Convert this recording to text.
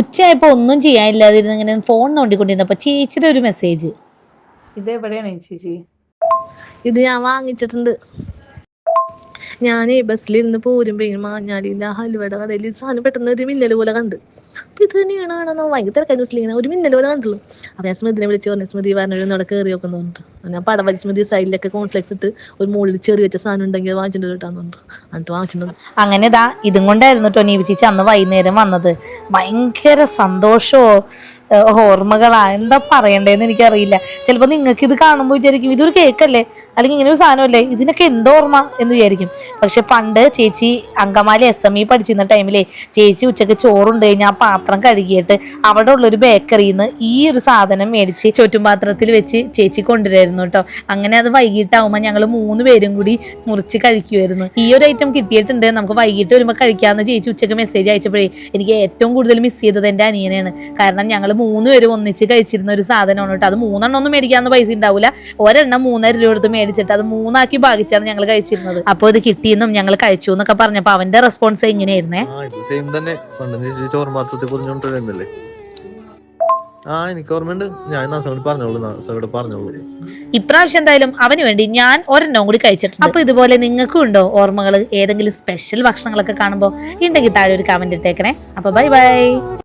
ഉച്ചയായപ്പോ ഒന്നും ചെയ്യാനില്ലാതിരുന്ന് ഇങ്ങനെ ഫോൺ നോണ്ടിക്കൊണ്ടിരുന്നപ്പോൾ ചേച്ചിയുടെ ഒരു മെസ്സേജ് ഇത് എവിടെയാണ് ചേച്ചി? ഇത് ഞാൻ വാങ്ങിച്ചിട്ടുണ്ട്. ഞാനേ ബസ്സിലിരുന്ന് പോരുമ്പോഴും മാഞ്ഞാലില്ല ഹലുവയുടെ കടയിൽ സാധനം പെട്ടെന്ന് ഒരു മിന്നൽ പോലെ കണ്ട്. അപ്പൊ ഇത് തന്നെയാണ് ആണെന്ന് ഭയങ്കര തിരക്കായി ബസ്സിലിങ്ങനെ ഒരു മിന്നൽ പോലെ കണ്ടുള്ളൂ അപ്പൊ ഞാൻ സ്മൃതിനെ വിളിച്ച് പറഞ്ഞു സ്മൃതി പറഞ്ഞു അവിടെ കയറി നോക്കുന്നു ഞാൻ പടം സ്മൃതി സൈഡിലൊക്കെ കോൺഫ്ലെക്സ് ഇട്ട് ഒരു മുകളിൽ ചെറിയ വെച്ച സാധനം ഉണ്ടെങ്കിൽ വാങ്ങിച്ചിട്ട് കിട്ടാന്നുണ്ട് എന്നിട്ട് വാങ്ങിച്ചിട്ടുണ്ട് അങ്ങനെ ഇതാ ഇതും കൊണ്ടായിരുന്നു കേട്ടോ നീ ചേച്ചി അന്ന് വൈകുന്നേരം വന്നത്. ഭയങ്കര സന്തോഷമോ ഏഹ് ഓർമ്മകളാ? എന്താ പറയണ്ടേന്ന് എനിക്കറിയില്ല. ചിലപ്പോൾ നിങ്ങൾക്ക് ഇത് കാണുമ്പോൾ വിചാരിക്കും ഇതൊരു കേക്കല്ലേ? അല്ലെങ്കിൽ ഇങ്ങനെ ഒരു സാധനമല്ലേ? ഇതിനൊക്കെ എന്തോ ഓർമ്മ എന്ന് വിചാരിക്കും. പക്ഷെ പണ്ട് ചേച്ചി അങ്കമാലി എസ് എം ഇ പഠിച്ചിരുന്ന ടൈമിലേ ചേച്ചി ഉച്ചയ്ക്ക് ചോറുണ്ട് കഴിഞ്ഞാൽ ആ പാത്രം കഴുകിയിട്ട് അവിടെ ഉള്ളൊരു ബേക്കറിയിൽ നിന്ന് ഈ ഒരു സാധനം മേടിച്ച് ചുറ്റും പാത്രത്തിൽ വെച്ച് ചേച്ചി കൊണ്ടുവരായിരുന്നു കേട്ടോ. അങ്ങനെ അത് വൈകിട്ടാവുമ്പോൾ ഞങ്ങൾ മൂന്ന് പേരും കൂടി മുറിച്ച് കഴിക്കുമായിരുന്നു ഈ ഒരു ഐറ്റം കിട്ടിയിട്ടുണ്ട്. നമുക്ക് വൈകിട്ട് വരുമ്പോൾ കഴിക്കാമെന്ന് ചേച്ചി ഉച്ചയ്ക്ക് മെസ്സേജ് അയച്ചപ്പോഴേ എനിക്ക് ഏറ്റവും കൂടുതൽ മിസ് ചെയ്തത് എന്റെ അനിയനെയാണ്. കാരണം ഞങ്ങൾ മൂന്ന് പേരും ഒന്നിച്ച് കഴിച്ചിരുന്ന ഒരു സാധനമാണ് കേട്ടോ. അത് മൂന്നെണ്ണം ഒന്നും മേടിക്കാൻ പൈസ ഉണ്ടാവില്ല ഒരെണ്ണം മൂന്നര രൂപ എടുത്ത് മേടിച്ചിട്ട് അത് മൂന്നാക്കി ഭാഗിച്ചാണ് ഞങ്ങൾ കഴിച്ചിരുന്നത്. അപ്പോൾ ഇത് കിട്ടിയെന്നും ഞങ്ങൾ കഴിച്ചു എന്നൊക്കെ പറഞ്ഞപ്പോൾ അവന്റെ റെസ്പോൺസ് എങ്ങനെയായിരുന്നേ? സെയിം തന്നെ. പണ്ട് ചേച്ചി ചോറും പാത്രത്തിൽ പൊതിഞ്ഞോണ്ടിരുന്നല്ലേ ആ എനിക്ക് ഓർമ്മയുണ്ട്. ഞാൻ പറഞ്ഞോളൂ പറഞ്ഞോളൂ. ഇപ്രാവശ്യം എന്തായാലും അവന് വേണ്ടി ഞാൻ ഒരെണ്ണം കൂടി കഴിച്ചിട്ടുണ്ട്. അപ്പൊ ഇതുപോലെ നിങ്ങൾക്കും ഉണ്ടോ ഓർമ്മകൾ ഏതെങ്കിലും സ്പെഷ്യൽ ഭക്ഷണങ്ങളൊക്കെ കാണുമ്പോൾ ഉണ്ടെങ്കിൽ താഴെ ഒരു കമന്റ് ഇട്ടേക്കണേ. അപ്പൊ ബൈ ബൈ